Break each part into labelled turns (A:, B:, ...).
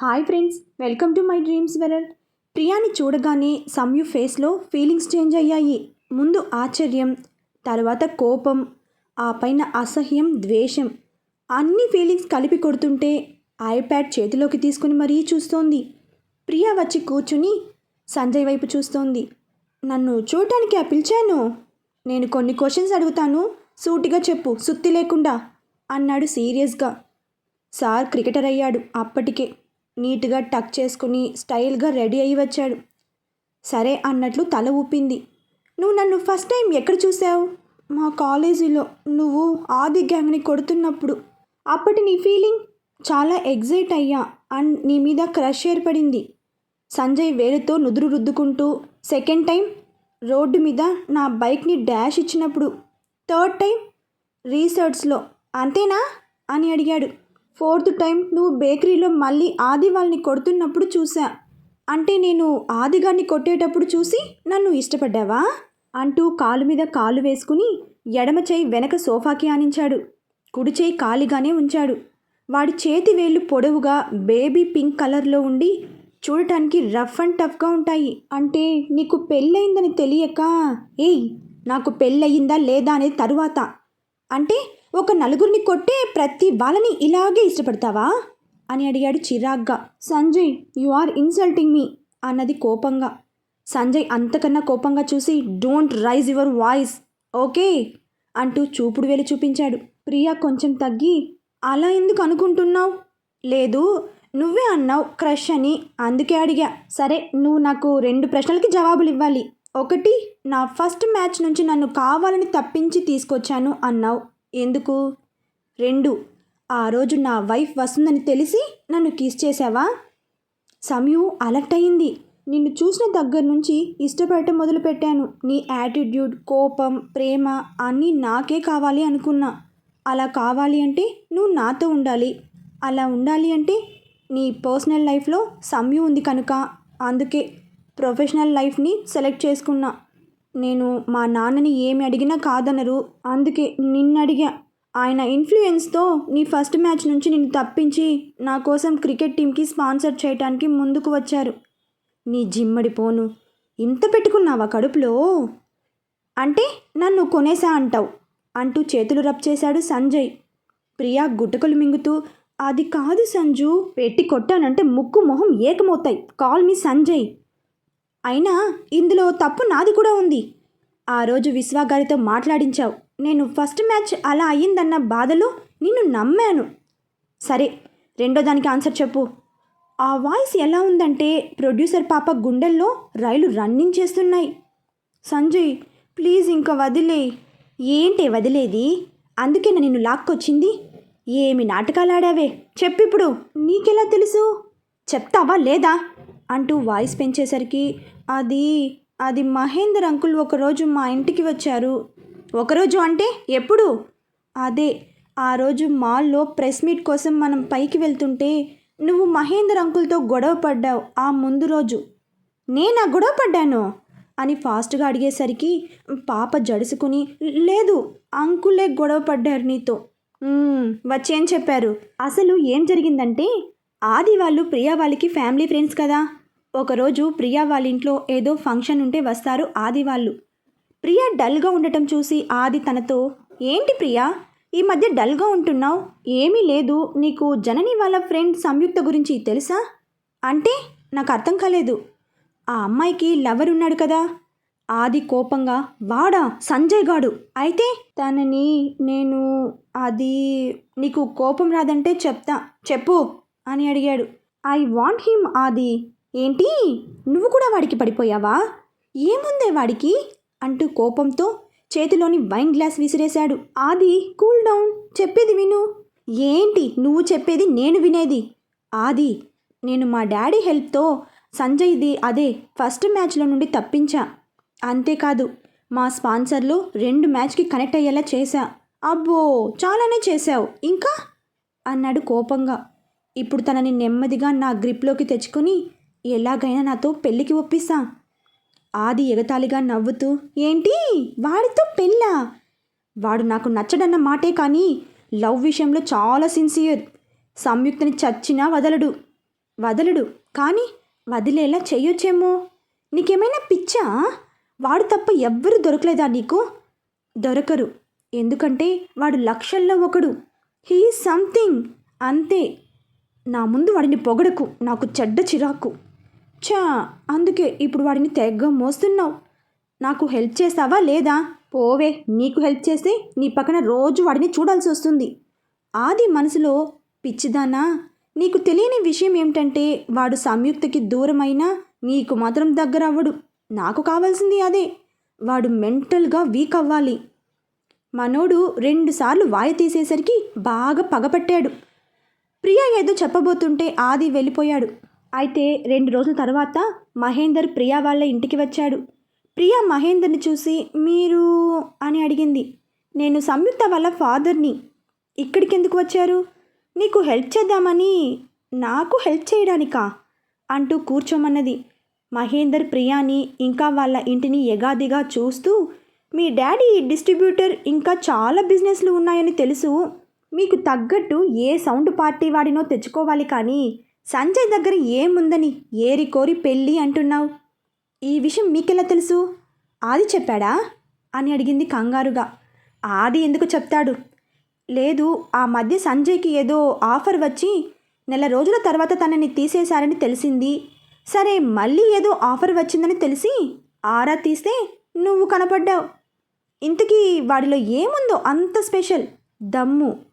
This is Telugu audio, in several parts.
A: Hi friends welcome to my dreams వెరల్ ప్రియాని చూడగానే సమ్యు ఫేస్లో ఫీలింగ్స్ చేంజ్ అయ్యాయి. ముందు ఆశ్చర్యం తర్వాత కోపం ఆ పైన అసహ్యం ద్వేషం. అన్ని ఫీలింగ్స్ కలిపి కొడుతుంటే ఐప్యాడ్ చేతిలోకి తీసుకుని మరీ చూస్తోంది. ప్రియా వచ్చి కూర్చుని సంజయ్ వైపు చూస్తోంది. నన్ను చూడటానికి ఆ పిలిచాను? నేను కొన్ని క్వశ్చన్స్ అడుగుతాను. సూటిగా చెప్పు సుత్తి లేకుండా అన్నాడు సీరియస్గా. సార్ క్రికెటర్ అయ్యాడు అప్పటికే. నీట్గా టక్ చేసుకుని స్టైల్గా రెడీ అయ్యి వచ్చాడు. సరే అన్నట్లు తల ఊపింది. నువ్వు నన్ను ఫస్ట్ టైం ఎక్కడ చూసావు? మా కాలేజీలో నువ్వు ఆది గ్యాంగ్ని కొడుతున్నప్పుడు. అప్పటి నీ ఫీలింగ్? చాలా ఎగ్జైట్ అయ్యా అండ్ నీ మీద క్రష్ ఏర్పడింది. సంజయ్ వేలుతో నుదురు రుద్దుకుంటూ సెకండ్ టైం? రోడ్డు మీద నా బైక్ని డ్యాష్ ఇచ్చినప్పుడు. Third time? రీసెర్చ్లో. అంతేనా? అని అడిగాడు. ఫోర్త్ టైం నువ్వు బేకరీలో మళ్ళీ ఆది వాళ్ళని కొడుతున్నప్పుడు చూసా అంటే నేను ఆదిగాన్ని కొట్టేటప్పుడు చూసి నన్ను ఇష్టపడ్డావా? అంటూ కాలు మీద కాలు వేసుకుని ఎడమ చేయి వెనక సోఫాకి ఆనించాడు. కుడి చేయి ఖాళీగానే ఉంచాడు. వాడి చేతి వేళ్ళు పొడవుగా బేబీ పింక్ కలర్లో ఉండి చూడటానికి రఫ్ అండ్ టఫ్గా ఉంటాయి. అంటే నీకు పెళ్ళయిందని తెలియక ఏయ్ నాకు పెళ్ళయిందా లేదా అనేది తరువాత. అంటే ఒక నలుగురిని కొట్టే ప్రతి వాళ్ళని ఇలాగే ఇష్టపడతావా? అని అడిగాడు చిరాగ్గా. Sanjay you are insulting me అన్నది కోపంగా. సంజయ్ అంతకన్నా కోపంగా చూసి don't raise your voice okay అంటూ చూపుడు వేలు చూపించాడు. ప్రియా కొంచెం తగ్గి అలా ఎందుకు అనుకుంటున్నావు? లేదు నువ్వే అన్నావు క్రష్ అని అందుకే అడిగా. సరే నువ్వు నాకు రెండు ప్రశ్నలకి జవాబులు ఇవ్వాలి. ఒకటి నా ఫస్ట్ మ్యాచ్ నుంచి నన్ను కావాలని తప్పించి తీసుకొచ్చాను అన్నావు. ఎందుకు? రెండు ఆ రోజు నా వైఫ్ వస్తుందని తెలిసి నన్ను కిస్ చేసావా సమయు అలర్ట్ అయింది. నిన్ను చూసిన దగ్గర నుంచి ఇష్టపడటం మొదలుపెట్టాను. నీ యాటిట్యూడ్ కోపం ప్రేమ అన్నీ నాకే కావాలి అనుకున్నా. అలా కావాలి అంటే నువ్వు నాతో ఉండాలి. అలా ఉండాలి అంటే నీ పర్సనల్ లైఫ్లో సమయం ఉంది కనుక. అందుకే ప్రొఫెషనల్ లైఫ్ని సెలెక్ట్ చేసుకున్నా. నేను మా నాన్నని ఏమి అడిగినా కాదనరు. అందుకే నిన్నడిగా ఆయన ఇన్ఫ్లుయెన్స్తో నీ ఫస్ట్ మ్యాచ్ నుంచి నిన్ను తప్పించి నా కోసం క్రికెట్ టీంకి స్పాన్సర్ చేయడానికి ముందుకు వచ్చారు. నీ జిమ్మడి పోను. ఇంత పెట్టుకున్నావా కడుపులో? అంటే నన్ను కొనేసా అంటావు అంటూ చేతులు రబ్ చేశాడు సంజయ్. ప్రియా గుటకలు మింగుతూ అది కాదు సంజు పెట్టి కొట్టానంటే ముక్కు మొహం ఏకమవుతాయి. Call me Sanjay. అయినా ఇందులో తప్పు నాది కూడా ఉంది. ఆ రోజు విశ్వా గారితో మాట్లాడించావు. నేను ఫస్ట్ మ్యాచ్ అలా అయ్యిందన్న బాధలో నిన్ను నమ్మాను. సరే రెండో దానికి ఆన్సర్ చెప్పు. ఆ వాయిస్ ఎలా ఉందంటే ప్రొడ్యూసర్ పాప గుండెల్లో రైలు రన్నింగ్ చేస్తున్నాయి. సంజయ్ ప్లీజ్ ఇంకా వదిలే ఏంటి వదిలేది? అందుకే నిన్ను లాక్కొచ్చింది. ఏమి నాటకాలు ఆడావే చెప్పిప్పుడు నీకెలా తెలుసు? చెప్తావా లేదా? అంటూ వాయిస్ పెంచేసరికి అది అది మహేందర్ అంకుల్ ఒకరోజు మా ఇంటికి వచ్చారు. ఒకరోజు అంటే ఎప్పుడు? అదే ఆ రోజు మాల్లో ప్రెస్ మీట్ కోసం మనం పైకి వెళ్తుంటే నువ్వు మహేందర్ అంకుల్తో గొడవ పడ్డావు ఆ ముందు రోజు. నేనా గొడవ పడ్డాను? అని ఫాస్ట్గా అడిగేసరికి పాప జడుసుకుని లేదు అంకులే గొడవ పడ్డారు నీతో. వచ్చేం చెప్పారు? అసలు ఏం జరిగిందంటే ఆది వాళ్ళు ప్రియా వాళ్ళకి ఫ్యామిలీ ఫ్రెండ్స్ కదా. ఒకరోజు ప్రియా వాళ్ళ ఇంట్లో ఏదో ఫంక్షన్ ఉంటే వస్తారు ఆది వాళ్ళు. ప్రియా డల్గా ఉండటం చూసి ఆది తనతో ఏంటి ప్రియా? ఈ మధ్య డల్గా ఉంటున్నావు? ఏమీ లేదు. నీకు జనని వాళ్ళ ఫ్రెండ్ సంయుక్త గురించి తెలుసా? అంటే నాకు అర్థం కాలేదు. ఆ అమ్మాయికి లవర్ ఉన్నాడు కదా. ఆది కోపంగా వాడా సంజయ్ గాడు. అయితే తనని నేను అది నీకు కోపం రాదంటే చెప్తా. చెప్పు. అని అడిగాడు. ఐ వాంట్ హిమ్ ఆది. ఏంటి? నువ్వు కూడా వాడికి పడిపోయావా? ఏముందే వాడికి? అంటూ కోపంతో చేతిలోని వైన్ గ్లాస్ విసిరేశాడు. ఆది కూల్ డౌన్. చెప్పేది విను. ఏంటి? నువ్వు చెప్పేది నేను వినేది. ఆది నేను మా డాడీ హెల్ప్తో సంజయ్ది అదే ఫస్ట్ మ్యాచ్లో నుండి తప్పించా. అంతేకాదు మా స్పాన్సర్లు రెండు మ్యాచ్కి కనెక్ట్ అయ్యేలా చేశా. అబ్బో! చాలానే చేశావు. ఇంకా? అన్నాడు కోపంగా. ఇప్పుడు తనని నెమ్మదిగా నా గ్రిప్లోకి తెచ్చుకొని ఎలాగైనా నాతో పెళ్ళికి ఒప్పిస్తా. ఆది ఎగతాళిగా నవ్వుతూ ఏంటి? వాడితో పెళ్ళా? వాడు నాకు నచ్చడన్న మాటే కానీ లవ్ విషయంలో చాలా సిన్సియర్. సంయుక్తని చచ్చినా వదలడు. వదలడు. కానీ వదిలేలా చేయొచ్చేమో నీకేమైనా పిచ్చా? వాడు తప్ప ఎవ్వరు దొరకలేదా నీకు? దొరకరు. ఎందుకంటే వాడు లక్షల్లో ఒకడు. He something. అంతే. నా ముందు వాడిని పొగడకు నాకు చెడ్డ చిరాకు. చా అందుకే ఇప్పుడు వాడిని తెగ్గ మోస్తున్నావు. నాకు హెల్ప్ చేస్తావా లేదా? పోవే నీకు హెల్ప్ చేస్తే నీ పక్కన రోజు వాడిని చూడాల్సి వస్తుంది. ఆది మనసులో పిచ్చిదానా నీకు తెలియని విషయం ఏమిటంటే వాడు సంయుక్తకి దూరమైనా నీకు మాత్రం దగ్గర అవ్వడు. నాకు కావాల్సింది అదే. వాడు మెంటల్గా వీక్ అవ్వాలి. మనోడు రెండుసార్లు వాయ తీసేసరికి బాగా పగపట్టాడు. ప్రియ ఏదో చెప్పబోతుంటే ఆది వెళ్ళిపోయాడు. అయితే రెండు రోజుల తర్వాత మహేందర్ ప్రియా వాళ్ళ ఇంటికి వచ్చాడు. ప్రియా మహేందర్ని చూసి మీరు? అని అడిగింది. నేను సంయుక్త వాళ్ళ ఫాదర్ని. ఇక్కడికి ఎందుకు వచ్చారు? నీకు హెల్ప్ చేద్దామని నాకు హెల్ప్ చేయడానికా? అంటూ కూర్చోమన్నది. మహేందర్ ప్రియాని ఇంకా వాళ్ళ ఇంటిని ఎగాదిగా చూస్తూ మీ డాడీ డిస్ట్రిబ్యూటర్ ఇంకా చాలా బిజినెస్లు ఉన్నాయని తెలుసు. మీకు తగ్గట్టు ఏ సౌండ్ పార్టీ వాడినో తెచ్చుకోవాలి కానీ సంజయ్ దగ్గర ఏముందని ఏరి కోరి పెళ్ళి అంటున్నావు? ఈ విషయం మీకెలా తెలుసు? ఆది చెప్పాడా? అని అడిగింది కంగారుగా. ఆది ఎందుకు చెప్తాడు? లేదు ఆ మధ్య సంజయ్కి ఏదో ఆఫర్ వచ్చి నెల రోజుల తర్వాత తనని తీసేశారని తెలిసింది. సరే మళ్ళీ ఏదో ఆఫర్ వచ్చిందని తెలిసి ఆరా తీస్తే నువ్వు కనపడ్డావు. ఇంతకీ వాడిలో ఏముందో అంత స్పెషల్? దమ్ము.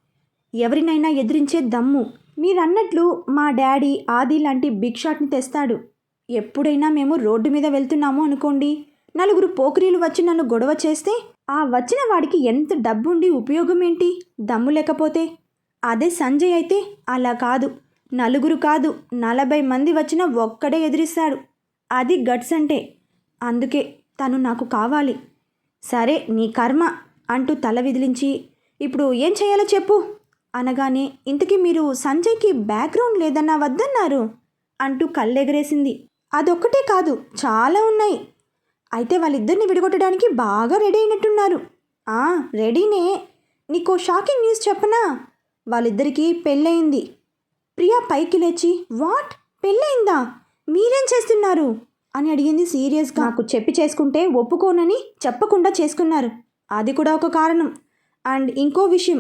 A: ఎవరినైనా ఎదిరించే దమ్ము. మీరన్నట్లు మా డాడీ ఆది లాంటి బిగ్ షాట్ని తెస్తాడు. ఎప్పుడైనా మేము రోడ్డు మీద వెళ్తున్నాము అనుకోండి. నలుగురు పోకిరీలు వచ్చి నన్ను గొడవ చేస్తే ఆ వచ్చిన వాడికి ఎంత డబ్బుండి ఉపయోగం ఏంటి దమ్ము లేకపోతే? అదే సంజయ్ అయితే అలా కాదు. నలుగురు కాదు నలభై మంది వచ్చిన ఒక్కడే ఎదిరిస్తాడు. అది గట్స్ అంటే. అందుకే తను నాకు కావాలి. సరే నీ కర్మ అంటూ తల విదిలించి ఇప్పుడు ఏం చేయాలో చెప్పు. అనగానే ఇంతకీ మీరు సంజయ్కి బ్యాక్గ్రౌండ్ లేదన్నా వద్దన్నారు? అంటూ కళ్ళెగరేసింది. అదొక్కటే కాదు చాలా ఉన్నాయి. అయితే వాళ్ళిద్దరిని విడగొట్టడానికి బాగా రెడీ అయినట్టున్నారు. ఆ రెడీనే. నీకో షాకింగ్ న్యూస్ చెప్పనా? వాళ్ళిద్దరికీ పెళ్ళయింది. ప్రియా పైకి లేచి వాట్? పెళ్ళయిందా? మీరేం చేస్తున్నారు? అని అడిగింది సీరియస్గా. నాకు చెప్పి చేసుకుంటే ఒప్పుకోనని చెప్పకుండా చేసుకున్నారు. అది కూడా ఒక కారణం. అండ్ ఇంకో విషయం.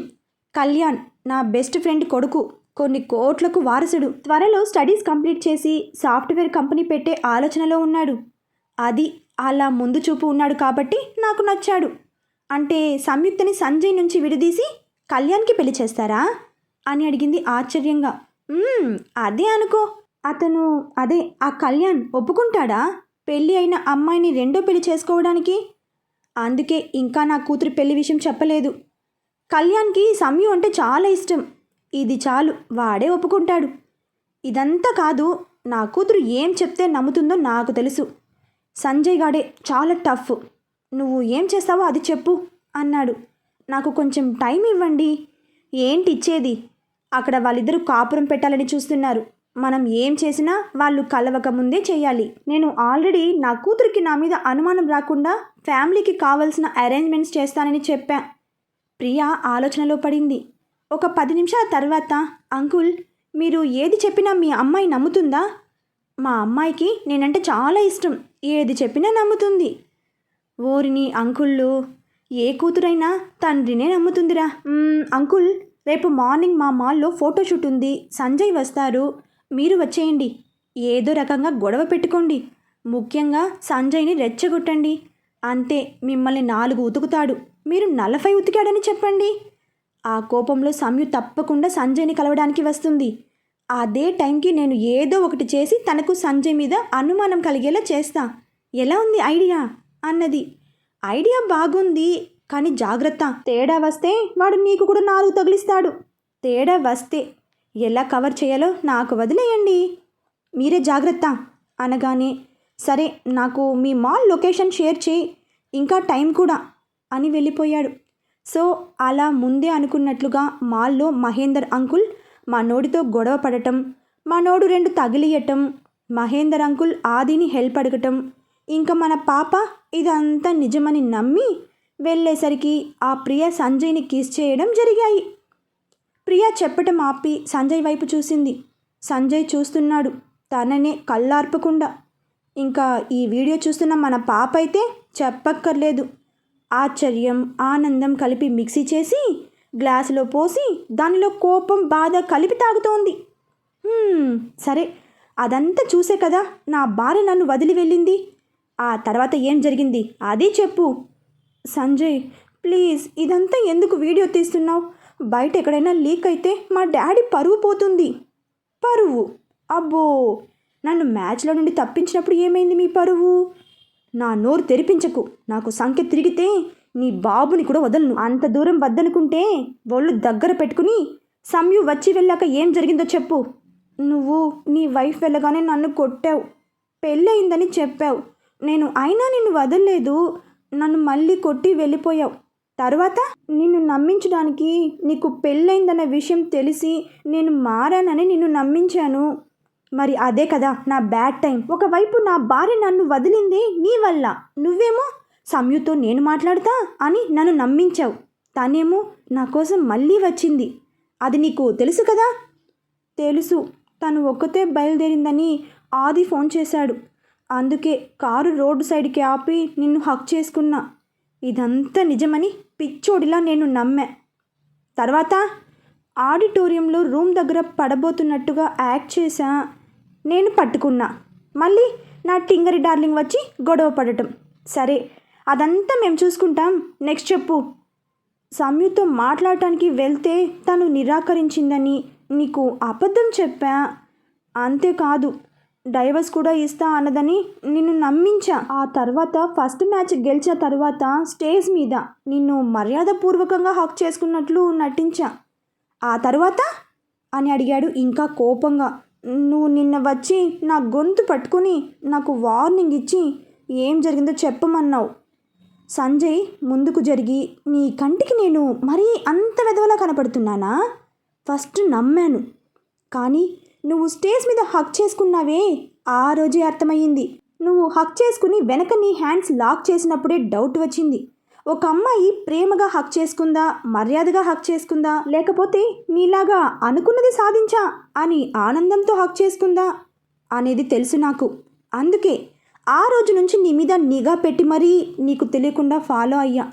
A: కళ్యాణ్ నా బెస్ట్ ఫ్రెండ్ కొడుకు. కొన్ని కోట్లకు వారసుడు. త్వరలో స్టడీస్ కంప్లీట్ చేసి సాఫ్ట్వేర్ కంపెనీ పెట్టే ఆలోచనలో ఉన్నాడు. అది అలా ముందు చూపు ఉన్నాడు కాబట్టి నాకు నచ్చాడు. అంటే సంయుక్తని సంజయ్ నుంచి విడదీసి కళ్యాణ్కి పెళ్ళి చేస్తారా? అని అడిగింది ఆశ్చర్యంగా. అదే అనుకో. అతను అదే ఆ కళ్యాణ్ ఒప్పుకుంటాడా? పెళ్ళి అయిన అమ్మాయిని రెండో పెళ్ళి చేసుకోవడానికి? అందుకే ఇంకా నా కూతురు పెళ్ళి విషయం చెప్పలేదు. కళ్యాణ్కి సమయం అంటే చాలా ఇష్టం. ఇది చాలు వాడే ఒప్పుకుంటాడు. ఇదంతా కాదు నా కూతురు ఏం చెప్తే నమ్ముతుందో నాకు తెలుసు. సంజయ్ గాడే చాలా టఫ్. నువ్వు ఏం చేస్తావో అది చెప్పు అన్నాడు. నాకు కొంచెం టైం ఇవ్వండి. ఏంటి ఇచ్చేది? అక్కడ వాళ్ళిద్దరూ కాపురం పెట్టాలని చూస్తున్నారు. మనం ఏం చేసినా వాళ్ళు కలవక ముందే చేయాలి. నేను ఆల్రెడీ నా కూతురికి నా మీద అనుమానం రాకుండా ఫ్యామిలీకి కావాల్సిన అరేంజ్మెంట్స్ చేస్తానని చెప్పా. ప్రియా ఆలోచనలో పడింది. ఒక పది నిమిషాల తర్వాత అంకుల్ మీరు ఏది చెప్పినా మీ అమ్మాయి నమ్ముతుందా? మా అమ్మాయికి నేనంటే చాలా ఇష్టం. ఏది చెప్పినా నమ్ముతుంది. ఓరిని అంకుళ్ళు ఏ కూతురైనా తండ్రినే నమ్ముతుందిరా. అంకుల్ రేపు మార్నింగ్ మా మాల్లో ఫోటోషూట్ ఉంది. సంజయ్ వస్తారు. మీరు వచ్చేయండి. ఏదో రకంగా గొడవ పెట్టుకోండి. ముఖ్యంగా సంజయ్ని రెచ్చగొట్టండి. అంతే మిమ్మల్ని నాలుగు ఉతుకుతాడు. మీరు నలభై ఉతికాడని చెప్పండి. ఆ కోపంలో సమ్యు తప్పకుండా సంజయ్ని కలవడానికి వస్తుంది. అదే టైంకి నేను ఏదో ఒకటి చేసి తనకు సంజయ్ మీద అనుమానం కలిగేలా చేస్తా. ఎలా ఉంది ఐడియా? అన్నది. ఐడియా బాగుంది కానీ జాగ్రత్త. తేడా వస్తే వాడు నీకు కూడా నాలుగు తగిలిస్తాడు. తేడా వస్తే ఎలా కవర్ చేయాలో నాకు వదిలేయండి. మీరే జాగ్రత్త అనగానే సరే నాకు మీ మాల్ లొకేషన్ షేర్ చేయి. ఇంకా టైం కూడా. అని వెళ్ళిపోయాడు. సో అలా ముందే అనుకున్నట్లుగా మాల్లో మహేందర్ అంకుల్ మా నోడితో గొడవ పడటం మా నోడు రెండు తగిలియటం మహేందర్ అంకుల్ ఆదిని హెల్ప్ అడగటం ఇంకా మన పాప ఇదంతా నిజమని నమ్మి వెళ్ళేసరికి ఆ ప్రియ సంజయ్ని కిస్ చేయడం జరిగాయి. ప్రియ చెప్పటం ఆపి సంజయ్ వైపు చూసింది. సంజయ్ చూస్తున్నాడు తననే కళ్ళార్పకుండా. ఇంకా ఈ వీడియో చూస్తున్న మన పాప అయితే చెప్పక్కర్లేదు. ఆశ్చర్యం ఆనందం కలిపి మిక్సీ చేసి గ్లాసులో పోసి దానిలో కోపం బాధ కలిపి తాగుతోంది. సరే అదంతా చూసే కదా నా భార్య నన్ను వదిలి వెళ్ళింది. ఆ తర్వాత ఏం జరిగింది? అది చెప్పు. సంజయ్ ప్లీజ్ ఇదంతా ఎందుకు వీడియో తీస్తున్నావు? బయట ఎక్కడైనా లీక్ అయితే మా డాడీ పరువు పోతుంది. పరువు? అబ్బో! నన్ను మ్యాచ్లో నుండి తప్పించినప్పుడు ఏమైంది మీ పరువు? నా నోరు తెరిపించకు. నాకు సంఖ్య తిరిగితే నీ బాబుని కూడా వదలను. అంత దూరం వద్దనుకుంటే ఒళ్ళు దగ్గర పెట్టుకుని సమయం వచ్చి వెళ్ళాక ఏం జరిగిందో చెప్పు. నువ్వు నీ వైఫ్ వెళ్ళగానే నన్ను కొట్టావు. పెళ్ళయిందని చెప్పావు. నేను అయినా నిన్ను వదలలేదు. నన్ను మళ్ళీ కొట్టి వెళ్ళిపోయావు. తర్వాత నిన్ను నమ్మించడానికి నీకు పెళ్ళయిందన్న విషయం తెలిసి నేను మారానని నిన్ను నమ్మించాను. మరి అదే కదా నా బ్యాడ్ టైం ఒకవైపు నా భార్య నన్ను వదిలింది నీ వల్ల. నువ్వేమో సమయతో నేను మాట్లాడతా అని నన్ను నమ్మించావు. తనేమో నా కోసం మళ్ళీ వచ్చింది. అది నీకు తెలుసు కదా? తెలుసు. తను ఒక్కతే బయలుదేరిందని ఆది ఫోన్ చేశాడు. అందుకే కారు రోడ్డు సైడ్కి ఆపి నిన్ను హక్ చేసుకున్నా. ఇదంతా నిజమని పిచ్చోడిలా నేను నమ్మా. తర్వాత ఆడిటోరియంలో రూమ్ దగ్గర పడబోతున్నట్టుగా యాక్ట్ చేశా. నేను పట్టుకున్నా. మళ్ళీ నా టింగరి డార్లింగ్ వచ్చి గొడవ పడటం. సరే అదంతా మేము చూసుకుంటాం. నెక్స్ట్ చెప్పు. సమ్యుతో మాట్లాడటానికి వెళ్తే తను నిరాకరించిందని నీకు అబద్ధం చెప్పా? అంతేకాదు డైవర్స్ కూడా ఇస్తా అన్నదని నిన్ను నమ్మించా. ఆ తర్వాత ఫస్ట్ మ్యాచ్ గెలిచిన తర్వాత స్టేజ్ మీద నిన్ను మర్యాదపూర్వకంగా హక్ చేసుకున్నట్లు నటించా. ఆ తర్వాత? అని అడిగాడు ఇంకా కోపంగా. నువ్వు నిన్న వచ్చి నా గొంతు పట్టుకుని నాకు వార్నింగ్ ఇచ్చి ఏం జరిగిందో చెప్పమన్నావు. సంజయ్ ముందుకు జరిగి నీ కంటికి నేను మరీ అంత వెధవలా కనపడుతున్నానా? ఫస్ట్ నమ్మాను. కానీ నువ్వు స్టేజ్ మీద హక్ చేసుకున్నావే. ఆ రోజే అర్థమయ్యింది. నువ్వు హక్ చేసుకుని వెనక నీ హ్యాండ్స్ లాక్ చేసినప్పుడే డౌట్ వచ్చింది. ఒక అమ్మాయి ప్రేమగా హక్ చేసుకుందా మర్యాదగా హక్ చేసుకుందా లేకపోతే నీలాగా అనుకున్నది సాధించా అని ఆనందంతో హక్ చేసుకుందా అనేది తెలుసు నాకు. అందుకే ఆ రోజు నుంచి నీ మీద నిఘా పెట్టి మరీ నీకు తెలియకుండా ఫాలో అయ్యా.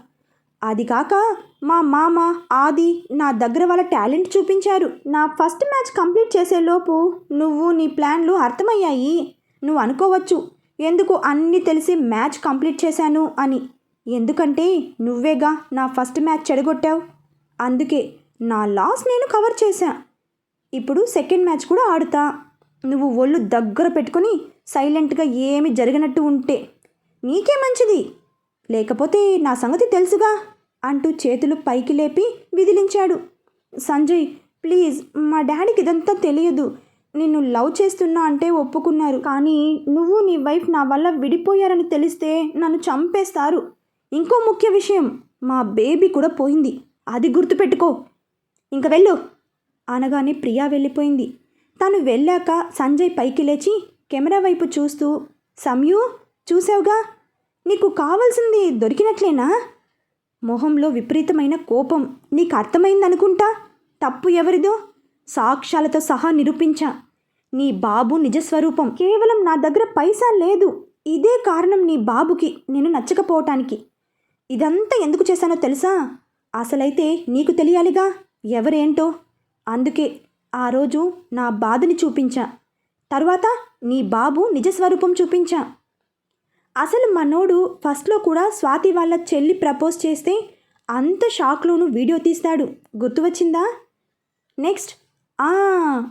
A: అది కాక మా మామ ఆది నా దగ్గర వాళ్ళ టాలెంట్ చూపించారు. నా ఫస్ట్ మ్యాచ్ కంప్లీట్ చేసేలోపు నువ్వు నీ ప్లాన్లు అర్థమయ్యాయి. నువ్వు అనుకోవచ్చు ఎందుకు అన్నీ తెలిసి మ్యాచ్ కంప్లీట్ చేశాను అని. ఎందుకంటే నువ్వేగా నా ఫస్ట్ మ్యాచ్ చెడగొట్టావు. అందుకే నా లాస్ నేను కవర్ చేశా. ఇప్పుడు సెకండ్ మ్యాచ్ కూడా ఆడుతా. నువ్వు ఒళ్ళు దగ్గర పెట్టుకొని సైలెంట్గా ఏమి జరిగినట్టు ఉంటే నీకే మంచిది. లేకపోతే నా సంగతి తెలుసుగా అంటూ చేతులు పైకి లేపి విదిలించాడు. సంజయ్ ప్లీజ్ మా డాడీకి ఇదంతా తెలియదు. నిన్ను లవ్ చేస్తున్నా అంటే ఒప్పుకున్నారు. కానీ నువ్వు నీ వైఫ్ నా వల్ల విడిపోయారని తెలిస్తే నన్ను చంపేస్తారు. ఇంకో ముఖ్య విషయం మా బేబీ కూడా పోయింది. అది గుర్తుపెట్టుకో. ఇంక వెళ్ళు. అనగానే ప్రియా వెళ్ళిపోయింది. తను వెళ్ళాక సంజయ్ పైకి లేచి కెమెరా వైపు చూస్తూ సమయు చూసావుగా? నీకు కావాల్సింది దొరికినట్లేనా? మొహంలో విపరీతమైన కోపం. నీకు అర్థమైందనుకుంటా తప్పు ఎవరిదో? సాక్ష్యాలతో సహా నిరూపించా. నీ బాబు నిజస్వరూపం కేవలం నా దగ్గర పైసా లేదు. ఇదే కారణం నీ బాబుకి. నేను నచ్చకపోవటానికి. ఇదంతా ఎందుకు చేశానో తెలుసా? అసలైతే నీకు తెలియాలిగా ఎవరేంటో? అందుకే ఆ రోజు నా బాధని చూపించా. తర్వాత నీ బాబు నిజస్వరూపం చూపించా. అసలు మనోడు ఫస్ట్లో కూడా స్వాతి వాళ్ళ చెల్లి ప్రపోజ్ చేస్తే అంత షాక్లోనూ వీడియో తీస్తాడు. గుర్తు వచ్చిందా నెక్స్ట్ ఆ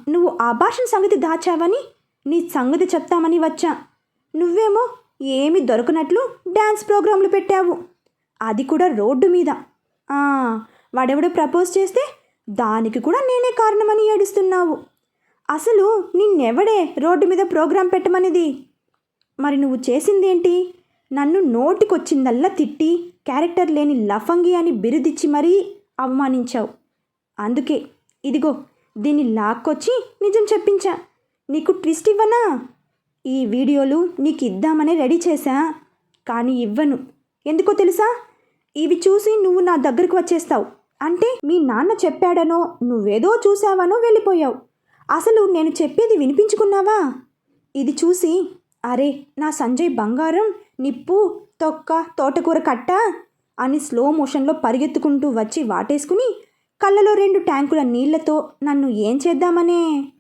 A: నువ్వు ఆభాషణ సంగతి దాచావని నీ సంగతి చెప్తామని వచ్చా. నువ్వేమో ఏమి దొరకనట్లు డ్యాన్స్ ప్రోగ్రాంలు పెట్టావు. అది కూడా రోడ్డు మీద. వాడెవడో ప్రపోజ్ చేస్తే దానికి కూడా నేనే కారణమని ఏడుస్తున్నావు. అసలు నిన్నెవడే రోడ్డు మీద ప్రోగ్రాం పెట్టమనిది? మరి నువ్వు చేసిందేంటి? నన్ను నోటికొచ్చిందల్లా తిట్టి క్యారెక్టర్ లేని లఫంగి అని బిరుదిచ్చి మరీ అవమానించావు. అందుకే ఇదిగో దీన్ని లాక్కొచ్చి నిజం చెప్పించా. నీకు ట్విస్ట్ ఇవ్వనా? ఈ వీడియోలు నీకు ఇద్దామనే రెడీ చేశా. కానీ ఇవ్వను. ఎందుకో తెలుసా? ఇవి చూసి నువ్వు నా దగ్గరకు వచ్చేస్తావు. అంటే మీ నాన్న చెప్పాడనో నువ్వేదో చూసావనో వెళ్ళిపోయావు. అసలు నేను చెప్పేది వినిపించుకున్నావా? ఇది చూసి అరే నా సంజయ్ బంగారం నిప్పు తొక్క తోటకూర కట్ట? అని స్లో మోషన్లో పరిగెత్తుకుంటూ వచ్చి వాటేసుకుని కళ్ళలో రెండు ట్యాంకుల నీళ్ళతో నన్ను ఏం చేద్దామనే?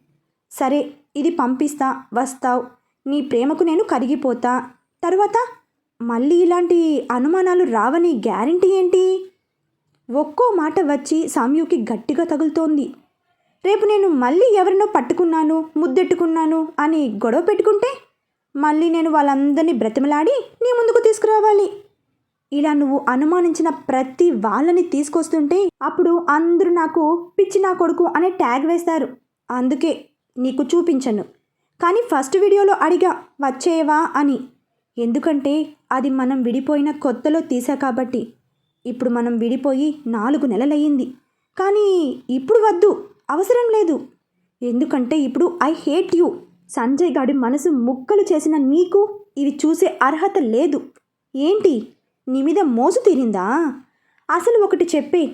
A: సరే ఇది పంపిస్తా వస్తావు. నీ ప్రేమకు నేను కరిగిపోతా. తర్వాత మళ్ళీ ఇలాంటి అనుమానాలు రావని గ్యారంటీ ఏంటి? ఒక్కో మాట వచ్చి సామ్యుకి గట్టిగా తగులుతోంది. రేపు నేను మళ్ళీ ఎవరినో పట్టుకున్నాను ముద్దెట్టుకున్నాను అని గొడవ పెట్టుకుంటే మళ్ళీ నేను వాళ్ళందరినీ బ్రతిమలాడి నీ ముందుకు తీసుకురావాలి. ఇలా నువ్వు అనుమానించిన ప్రతి వాళ్ళని తీసుకొస్తుంటే అప్పుడు అందరూ నాకు పిచ్చి నా కొడుకు అనే ట్యాగ్ వేస్తారు. అందుకే నీకు చూపించను. కానీ ఫస్ట్ వీడియోలో అడిగా వచ్చేవా? అని. ఎందుకంటే అది మనం విడిపోయిన కొత్తలో తీసా కాబట్టి. ఇప్పుడు మనం విడిపోయి నాలుగు నెలలయ్యింది. కానీ ఇప్పుడు వద్దు అవసరం లేదు. ఎందుకంటే ఇప్పుడు ఐ హేట్ యూ. సంజయ్ గాడి మనసు ముక్కలు చేసిన నీకు ఇవి చూసే అర్హత లేదు. ఏంటి? నీ మీద మోసు తీరిందా? అసలు ఒకటి చెప్పే.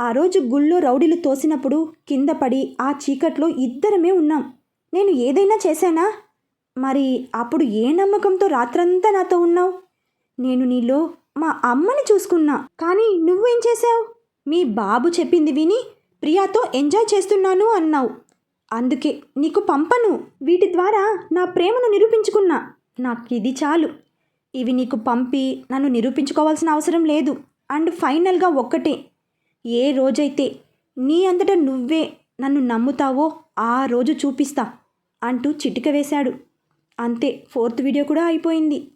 A: ఆ రోజు గుళ్ళో రౌడీలు తోసినప్పుడు కింద పడి ఆ చీకట్లో ఇద్దరమే ఉన్నాం. నేను ఏదైనా చేశానా? మరి అప్పుడు ఏ నమ్మకంతో రాత్రంతా నాతో ఉన్నావు? నేను నీలో మా అమ్మని చూసుకున్నా. కానీ నువ్వేం చేశావు? మీ బాబు చెప్పింది విని ప్రియాతో ఎంజాయ్ చేస్తున్నాను అన్నావు. అందుకే నీకు పంపను. వీటి ద్వారా నా ప్రేమను నిరూపించుకున్నా. నాకు ఇది చాలు. ఇవి నీకు పంపి నన్ను నిరూపించుకోవాల్సిన అవసరం లేదు. అండ్ ఫైనల్గా ఒక్కటే. ఏ రోజైతే నీ అంతటా నువ్వే నన్ను నమ్ముతావో ఆ రోజు చూపిస్తా అంటూ చిటిక వేశాడు. అంతే ఫోర్త్ వీడియో కూడా అయిపోయింది.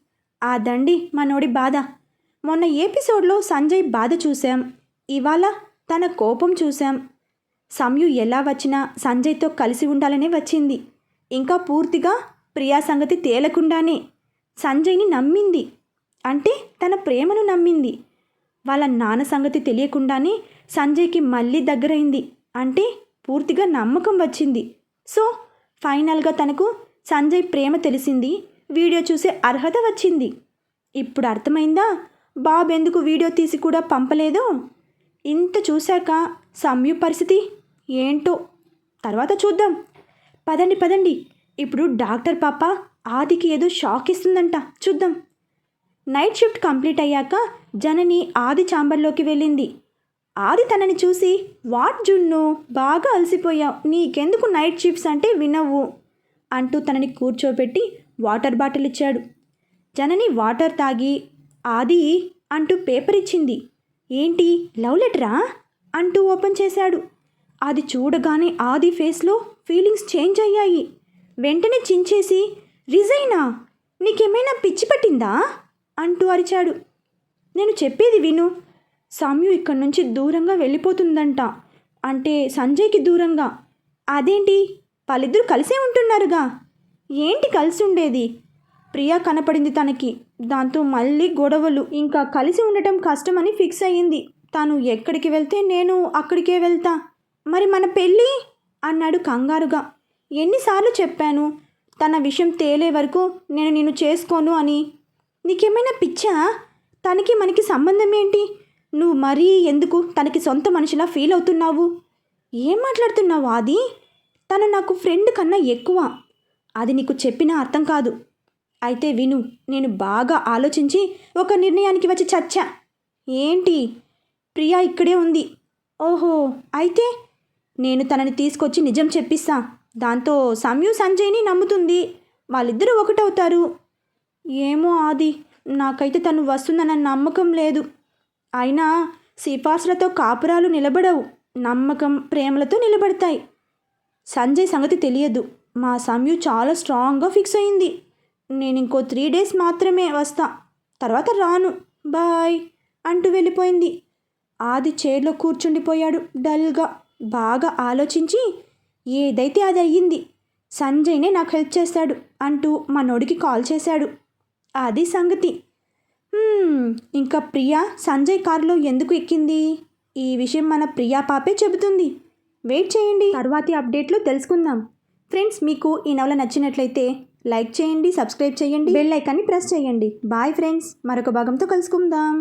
A: ఆ దండి మనోడి బాధ. మొన్న ఎపిసోడ్లో సంజయ్ బాధ చూశాం. ఇవాళ తన కోపం చూశాం. సమయు ఎలా వచ్చినా సంజయ్తో కలిసి ఉండాలనే వచ్చింది. ఇంకా పూర్తిగా ప్రియా సంగతి తేలకుండానే సంజయ్ని నమ్మింది. అంటే తన ప్రేమను నమ్మింది. వాళ్ళ నాన్న సంగతి తెలియకుండానే సంజయ్కి మళ్ళీ దగ్గరైంది. అంటే పూర్తిగా నమ్మకం వచ్చింది. సో ఫైనల్గా తనకు సంజయ్ ప్రేమ తెలిసింది. వీడియో చూసే అర్హత వచ్చింది. ఇప్పుడు అర్థమైందా? బాబు ఎందుకు వీడియో తీసి కూడా పంపలేదో? ఇంత చూశాక సమ్యు పరిస్థితి ఏంటో? తర్వాత చూద్దాం. పదండి పదండి. ఇప్పుడు డాక్టర్ పాప ఆదికి ఏదో షాక్ ఇస్తుందంట. చూద్దాం. నైట్ షిఫ్ట్ కంప్లీట్ అయ్యాక జనని ఆది ఛాంబర్లోకి వెళ్ళింది. ఆది తనని చూసి వాట్ జున్ను? బాగా అలసిపోయావు. నీకెందుకు నైట్ షిఫ్ట్స్ అంటే వినవు. అంటూ తనని కూర్చోబెట్టి వాటర్ బాటిల్ ఇచ్చాడు జనని వాటర్ తాగి ఆది అంటూ పేపర్ ఇచ్చింది ఏంటి లవ్ లెటరా అంటూ ఓపెన్ చేశాడు. అది చూడగానే ఆది ఫేస్లో ఫీలింగ్స్ చేంజ్ అయ్యాయి. వెంటనే చించేసి రిజైనా నీకేమైనా పిచ్చి పట్టిందా? అంటూ అరిచాడు. నేను చెప్పేది విను. సామ్యు ఇక్కడి నుంచి దూరంగా వెళ్ళిపోతుందంట. అంటే సంజయ్కి దూరంగా. అదేంటి? వాళ్ళిద్దరూ కలిసే ఉంటున్నారుగా. ఏంటి కలిసి ఉండేది ప్రియా కనపడింది తనకి. దాంతో మళ్ళీ గొడవలు. ఇంకా కలిసి ఉండటం కష్టమని ఫిక్స్ అయ్యింది. తాను ఎక్కడికి వెళ్తే నేను అక్కడికే వెళ్తా. మరి మన పెళ్ళి? అన్నాడు కంగారుగా. ఎన్నిసార్లు చెప్పాను. తన విషయం తేలే వరకు నేను నిన్ను చేసుకోను అని. నీకేమైనా పిచ్చా? తనకి మనకి సంబంధం ఏంటి? నువ్వు మరీ ఎందుకు తనకి సొంత మనిషిలా ఫీల్ అవుతున్నావు? ఏం మాట్లాడుతున్నావు ఆది? తను నాకు ఫ్రెండ్ కన్నా ఎక్కువ. అది నీకు చెప్పినా అర్థం కాదు. అయితే విను నేను బాగా ఆలోచించి ఒక నిర్ణయానికి వచ్చి చచ్చా. ఏంటి? ప్రియా ఇక్కడే ఉంది. ఓహో అయితే నేను తనని తీసుకొచ్చి నిజం చెప్పిస్తా. దాంతో సంయు సంజయ్ని నమ్ముతుంది. వాళ్ళిద్దరూ ఒకటవుతారు. ఏమో ఆది నాకైతే తను వస్తుందన్న నమ్మకం లేదు. అయినా సిఫార్సులతో కాపురాలు నిలబడవు. నమ్మకం ప్రేమలతో నిలబడతాయి. సంజయ్ సంగతి తెలియదు. మా సమ్యు చాలా స్ట్రాంగ్గా ఫిక్స్ అయింది. నేను ఇంకో త్రీ డేస్ మాత్రమే వస్తా. తర్వాత రాను. బాయ్ అంటూ వెళ్ళిపోయింది. ఆది చైర్లో కూర్చుండిపోయాడు డల్గా. బాగా ఆలోచించి ఏదైతే అది అయ్యింది సంజయ్నే నాకు హెల్ప్ చేశాడు అంటూ మనోడికి కాల్ చేశాడు. అది సంగతి. ఇంకా ప్రియా సంజయ్ కారులో ఎందుకు ఎక్కింది? ఈ విషయం మన ప్రియా పాపే చెబుతుంది. వెయిట్ చేయండి. తర్వాతి అప్డేట్లు తెలుసుకుందాం. ఫ్రెండ్స్ మీకు ఈ నవల నచ్చినట్లయితే లైక్ చేయండి సబ్స్క్రైబ్ చేయండి బెల్ ఐకాన్ని ప్రెస్ చేయండి. బాయ్ ఫ్రెండ్స్ మరొక భాగంతో కలుసుకుందాం.